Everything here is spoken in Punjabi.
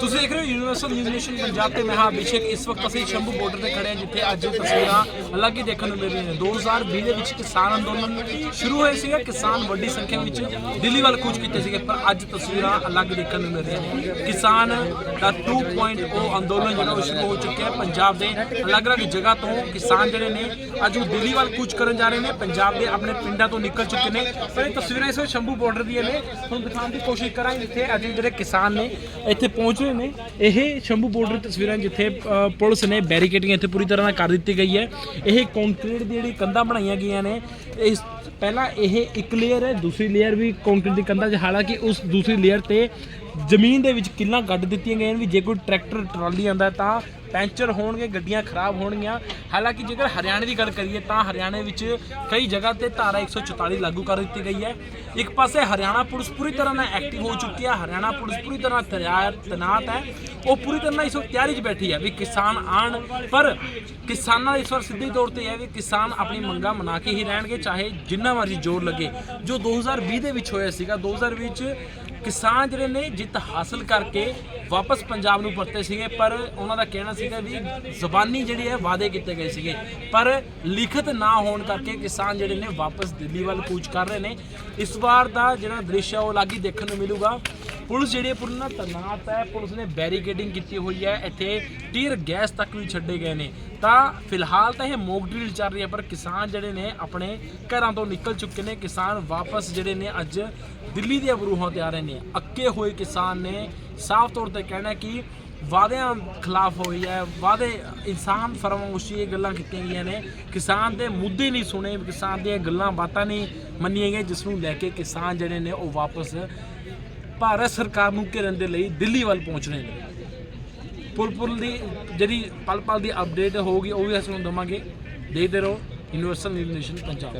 ਤੁਸੀਂ ਦੇਖ ਰਹੇ ਹੋ ਯੂਨੀਵਰਸਲ ਨਿਊਜ਼ ਨੇਸ਼ਨ ਪੰਜਾਬ ਤੇ ਮੈਂ ਹਾਂ ਅਭਿਸ਼ੇਕ ਇਸ ਵਕਤ ਅਸੀਂ ਸ਼ੰਭੂ ਬਾਰਡਰ ਤੇ ਖੜੇ ਹਾਂ, ਜਿੱਥੇ ਅੱਜ ਤਸਵੀਰਾਂ ਅਲੱਗ ਹੀ ਦੇਖਣ ਨੂੰ ਮਿਲ ਰਹੀਆਂ ਨੇ। 2020 ਦੇ ਵਿੱਚ ਕਿਸਾਨ ਅੰਦੋਲਨ ਸ਼ੁਰੂ ਹੋਏ ਸੀਗੇ। ਕਿਸਾਨ ਵੱਡੀ ਸੰਖਿਆ ਵਿੱਚ ਦਿੱਲੀ ਵੱਲ ਕੂਚ ਕੀਤੇ ਸੀਗੇ, ਪਰ ਅੱਜ ਤਸਵੀਰਾਂ ਅਲੱਗ ਦੇਖਣ ਨੂੰ ਮਿਲ ਰਹੀਆਂ ਨੇ। ਕਿਸਾਨ ਦਾ 2.0 ਅੰਦੋਲਨ ਜਿਹੜਾ ਉਹ ਸ਼ੁਰੂ ਹੋ ਚੁੱਕਿਆ ਹੈ। ਪੰਜਾਬ ਦੇ ਅਲੱਗ-ਅਲੱਗ ਜਗ੍ਹਾ ਤੋਂ ਕਿਸਾਨ ਜਿਹੜੇ ਨੇ, ਅੱਜ ਉਹ ਦਿੱਲੀ ਵੱਲ ਕੂਚ ਕਰਨ ਜਾ ਰਹੇ ਨੇ। ਪੰਜਾਬ ਦੇ ਆਪਣੇ ਪਿੰਡਾਂ ਤੋਂ ਨਿਕਲ ਚੁੱਕੇ ਨੇ। ਪਰ ਇਹ ਤਸਵੀਰਾਂ ਇਸ ਵੇਲੇ ਸ਼ੰਭੂ ਬਾਰਡਰ ਦੀਆਂ ਨੇ। ਤੁਹਾਨੂੰ ਦਿਖਾਉਣ ਦੀ ਕੋਸ਼ਿਸ਼ ਕਰਾਂਗੇ ਜਿੱਥੇ ਅੱਜ ਜਿਹੜੇ ਕਿਸਾਨ ਨੇ ਇੱਥੇ ਪਹੁੰਚ ਰਹੇ ਨੇ। ਇਹ ਸ਼ੰਭੂ ਬਾਰਡਰ ਤਸਵੀਰਾਂ ਜਿੱਥੇ ਪੁਲਿਸ ਨੇ ਬੈਰੀਕੇਡਿੰਗ ਇੱਥੇ ਪੂਰੀ ਤਰ੍ਹਾਂ ਨਾਲ ਕਰ ਦਿੱਤੀ ਗਈ ਹੈ। ਇਹ ਕੰਕਰੀਟ ਦੀ ਜਿਹੜੀ ਕੰਧਾਂ ਬਣਾਈਆਂ ਗਈਆਂ ਨੇ। ਇਸ, ਪਹਿਲਾਂ ਇਹ ਇੱਕ ਲੇਅਰ ਹੈ, ਦੂਸਰੀ ਲੇਅਰ ਵੀ ਕੰਕਰੀਟ ਦੀ ਕੰਧਾਂ 'ਚ। ਹਾਲਾਂਕਿ ਉਸ ਦੂਸਰੀ ਲੇਅਰ ਤੇ ਜ਼ਮੀਨ ਦੇ ਵਿੱਚ ਕਿੱਲਾਂ ਗੱਡ ਦਿੱਤੀਆਂ ਗਈਆਂ ਨੇ ਵੀ ਜੇ ਕੋਈ ਟਰੈਕਟਰ ਟਰਾਲੀ ਆਂਦਾ ਤਾਂ ਪੈਂਚਰ ਹੋਣਗੇ, ਗੱਡੀਆਂ ਖਰਾਬ ਹੋਣਗੀਆਂ। ਹਾਲਾਂਕਿ ਜੇਕਰ ਹਰਿਆਣੇ ਦੀ ਗੱਲ ਕਰੀਏ ਤਾਂ ਹਰਿਆਣੇ ਵਿੱਚ ਕਈ ਜਗ੍ਹਾ ਤੇ ਧਾਰਾ 144 ਲਾਗੂ ਕਰ ਦਿੱਤੀ ਗਈ ਹੈ। ਇੱਕ ਪਾਸੇ ਹਰਿਆਣਾ ਪੁਲਿਸ ਪੂਰੀ ਤਰ੍ਹਾਂ ਨਾਲ ਐਕਟਿਵ ਹੋ ਚੁੱਕੀ ਹੈ, ਹਰਿਆਣਾ ਪੁਲਿਸ ਪੂਰੀ ਤਰ੍ਹਾਂ ਤਿਆਰ ਤਨਾਤ ਹੈ। ਉਹ ਪੂਰੀ ਤਰ੍ਹਾਂ ਇਸ ਵਕਤ ਤਿਆਰੀ 'ਚ ਬੈਠੀ ਹੈ ਵੀ ਕਿਸਾਨ ਆਣ, ਪਰ ਕਿਸਾਨਾਂ ਦਾ ਇਸ ਵਾਰ ਸਿੱਧੇ ਤੌਰ ਤੇ ਹੈ ਵੀ ਕਿਸਾਨ ਆਪਣੀ ਮੰਗਾਂ ਮਨਾ ਕੇ ਹੀ ਰਹਿਣਗੇ, ਚਾਹੇ ਜਿੰਨਾ ਮਰਜ਼ੀ ਜ਼ੋਰ ਲੱਗੇ। ਜੋ 2020 ਦੇ ਵਿੱਚ ਹੋਇਆ ਸੀਗਾ 2020 ਵਿੱਚ ਕਿਸਾਨ ਜਿਹੜੇ ਨੇ ਜਿੱਤ ਹਾਸਲ ਕਰਕੇ ਵਾਪਸ ਪੰਜਾਬ ਨੂੰ ਪਰਤੇ ਸੀਗੇ, ਪਰ ਉਹਨਾਂ ਦਾ ਕਹਿਣਾ ਸੀਗਾ ਵੀ ਜ਼ਬਾਨੀ ਜਿਹੜੀ ਹੈ ਵਾਅਦੇ ਕੀਤੇ ਗਏ ਸੀਗੇ। ਪਰ ਲਿਖਤ ਨਾ ਹੋਣ ਕਰਕੇ ਕਿਸਾਨ ਜਿਹੜੇ ਨੇ ਵਾਪਸ ਦਿੱਲੀ ਵੱਲ ਕੂਚ ਕਰ ਰਹੇ ਨੇ। ਇਸ ਵਾਰ ਦਾ ਜਿਹੜਾ ਦ੍ਰਿਸ਼ ਹੈ ਉਹ ਅਲੱਗ ਹੀ ਦੇਖਣ ਨੂੰ ਮਿਲੂਗਾ। ਪੁਲਿਸ ਜਿਹੜੀ ਹੈ ਪੂਰੀ ਤੈਨਾਤ ਹੈ। ਪੁਲਿਸ ਨੇ ਬੈਰੀਕੇਡਿੰਗ ਕੀਤੀ ਹੋਈ ਹੈ। ਇੱਥੇ ਟੀਰ ਗੈਸ ਤੱਕ ਵੀ ਛੱਡੇ ਗਏ ਨੇ। ਤਾਂ ਫਿਲਹਾਲ ਤਾਂ ਇਹ ਮੋਕ ਡਰਿਲ ਚੱਲ ਰਹੀ ਹੈ, ਪਰ ਕਿਸਾਨ ਜਿਹੜੇ ਨੇ ਆਪਣੇ ਘਰਾਂ ਤੋਂ ਨਿਕਲ ਚੁੱਕੇ ਨੇ। ਕਿਸਾਨ ਵਾਪਸ ਜਿਹੜੇ ਨੇ ਅੱਜ ਦਿੱਲੀ ਦੇ ਅਬਰੂਹਾਂ ਤੇ ਆ ਰਹੇ ਨੇ। ਅੱਕੇ ਹੋਏ ਕਿਸਾਨ ਨੇ ਸਾਫ਼ ਤੌਰ ਤੇ ਕਹਿਣਾ ਕਿ ਵਾਅਦਿਆਂ ਖਿਲਾਫ ਹੋਈ ਹੈ। ਵਾਅਦੇ ਇਨਸਾਨ ਫਰਮਾਇਸ਼ੀ ਇਹ ਗੱਲਾਂ ਕੀਤੀਆਂ ਗਈਆਂ ਨੇ। ਕਿਸਾਨ ਦੇ ਮੁੱਦੇ ਨਹੀਂ ਸੁਣੇ, ਕਿਸਾਨ ਦੀਆਂ ਗੱਲਾਂ ਬਾਤਾਂ ਨਹੀਂ ਮੰਨੀਆਂ ਗਈਆਂ, ਜਿਸ ਨੂੰ ਲੈ ਕੇ ਕਿਸਾਨ ਜਿਹੜੇ ਨੇ ਉਹ ਵਾਪਸ ਭਾਰਤ ਸਰਕਾਰ ਨੂੰ ਘੇਰਨ ਦੇ ਲਈ ਦਿੱਲੀ ਵੱਲ ਪਹੁੰਚ ਰਹੇ ਨੇ। ਪੁਲ ਪੁਲ ਦੀ ਜਿਹੜੀ ਪਲ ਪਲ ਦੀ ਅਪਡੇਟ ਹੋਊਗੀ, ਉਹ ਵੀ ਅਸੀਂ ਤੁਹਾਨੂੰ ਦਵਾਂਗੇ। ਦੇਖਦੇ ਰਹੋ ਯੂਨੀਵਰਸਲ ਨਿਊਜ਼ ਨੇਸ਼ਨ ਪੰਜਾਬ।